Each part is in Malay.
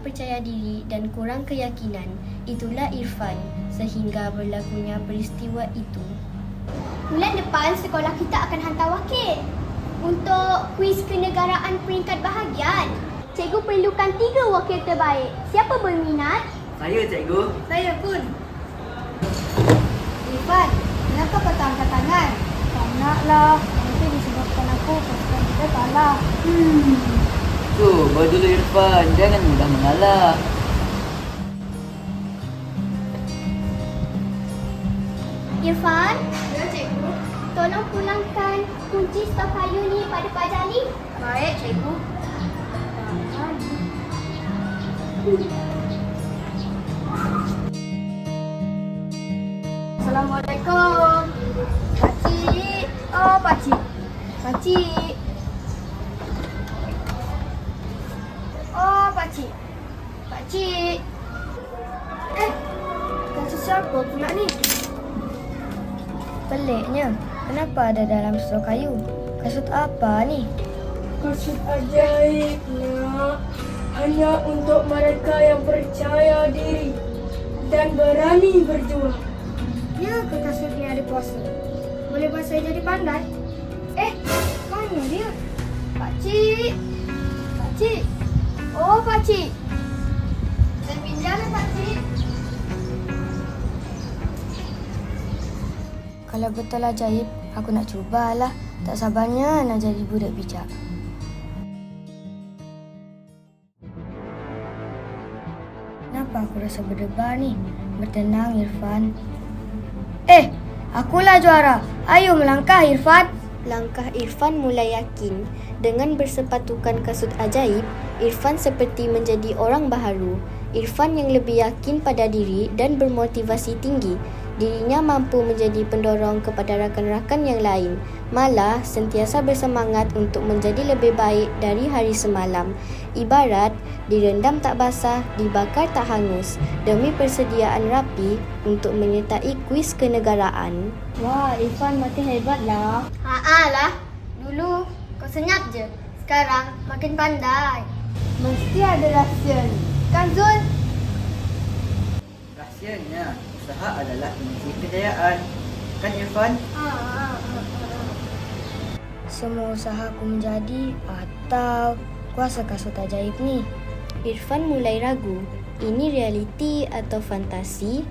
tak percaya diri dan kurang keyakinan. Itulah Irfan sehingga berlakunya peristiwa itu. Bulan depan sekolah kita akan hantar wakil untuk kuis kenegaraan peringkat bahagian. Cikgu perlukan tiga wakil terbaik. Siapa berminat? Saya cikgu. Saya pun. Irfan, kenapa kau tak angkat tangan? Tak naklah. Nanti disebabkan aku pasukan kita kalah. Tu, bawa dulu Irfan. Jangan mudah mengalah. Irfan? Ya, cikgu. Tolong pulangkan kunci stok kayu ni pada Pak Jali. Baik, cikgu. Assalamualaikum. Pakcik. Oh, pakcik. Pakcik. Siapa pula ni? Peliknya, kenapa ada dalam stok kayu? Kasut apa ni? Kasut ajaib nak hanya untuk mereka yang percaya diri dan berani berjuang. Ya ke kasut ni ada puasa? Boleh buat saya jadi pandai? Eh, mana dia? Pakcik. Pakcik. Oh, pakcik. Kalau betul ajaib, aku nak cubalah. Tak sabarnya nak jadi budak bijak. Kenapa aku rasa berdebar ni? Bertenang, Irfan. Eh, akulah juara. Ayo melangkah, Irfan. Langkah Irfan mulai yakin. Dengan bersepatukan kasut ajaib, Irfan seperti menjadi orang baharu. Irfan yang lebih yakin pada diri dan bermotivasi tinggi. Dirinya mampu menjadi pendorong kepada rakan-rakan yang lain. Malah sentiasa bersemangat untuk menjadi lebih baik dari hari semalam. Ibarat direndam tak basah, dibakar tak hangus. Demi persediaan rapi untuk menyertai kuis kenegaraan. Wah, Irfan makin hebat lah. Haa lah. Dulu kau senyap je. Sekarang makin pandai. Mesti ada rahsia ni. Kan Zul? Rahsianya, usaha adalah kunci kejayaan. Kan Irfan? Ha, ha, ha. Semua usaha aku menjadi atau kuasa kasut ajaib ni. Irfan mulai ragu. Ini realiti atau fantasi?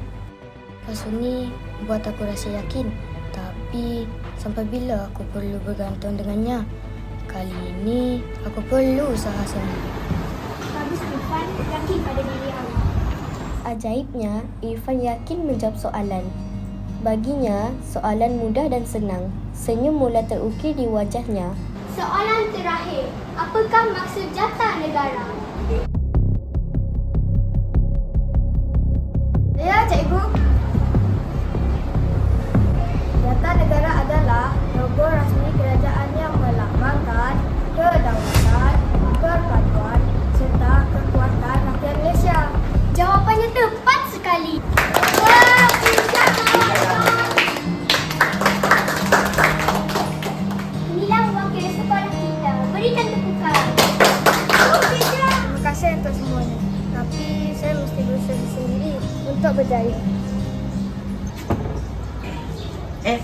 Kasut ni buat aku rasa yakin. Tapi sampai bila aku perlu bergantung dengannya? Kali ini aku perlu usaha sendiri. Bagus Irfan. Yakin pada diri awak. Ajaibnya, Irfan yakin menjawab soalan. Baginya, soalan mudah dan senang. Senyum mula terukir di wajahnya. Soalan terakhir. Apakah maksud jata negara? Ya, cikgu. Tepat sekali. Wah, pinjam Inilah wakil sekolah kita. Berikan tepukan. Pinjam. Terima kasih untuk semuanya. Tapi saya mesti berusaha sendiri untuk berjaya. Eh,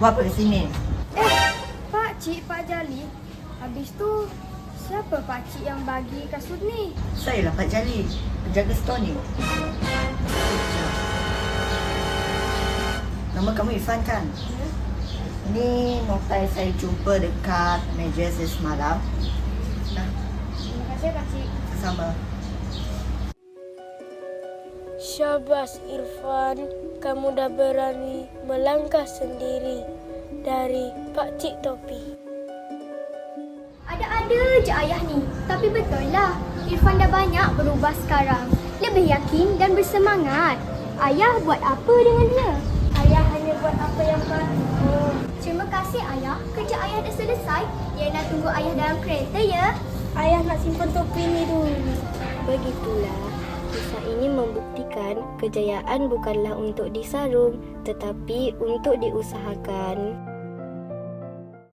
buat apa ke sini? Eh, Pak Cik, Pak Jali. Habis tu, siapa Pak Cik yang bagi kasut ni? Saya lah Pak Jali, penjaga store ni. Nama kamu Irfan kan? Ini notai saya jumpa dekat meja saya semalam. Nah, Terima kasih Pak Cik. sama. Syabas Irfan, kamu dah berani melangkah sendiri dari Pak Cik Topi. Ada-ada je ayah ni. Tapi betul lah. Irfan dah banyak berubah sekarang. Lebih yakin dan bersemangat. Ayah buat apa dengan dia? Ayah hanya buat apa yang patut. Terima kasih ayah. Kerja ayah dah selesai. Dia nak tunggu ayah dalam kereta ya. Ayah nak simpan topi ni dulu. Begitulah, kisah ini membuktikan kejayaan bukanlah untuk disarung tetapi untuk diusahakan.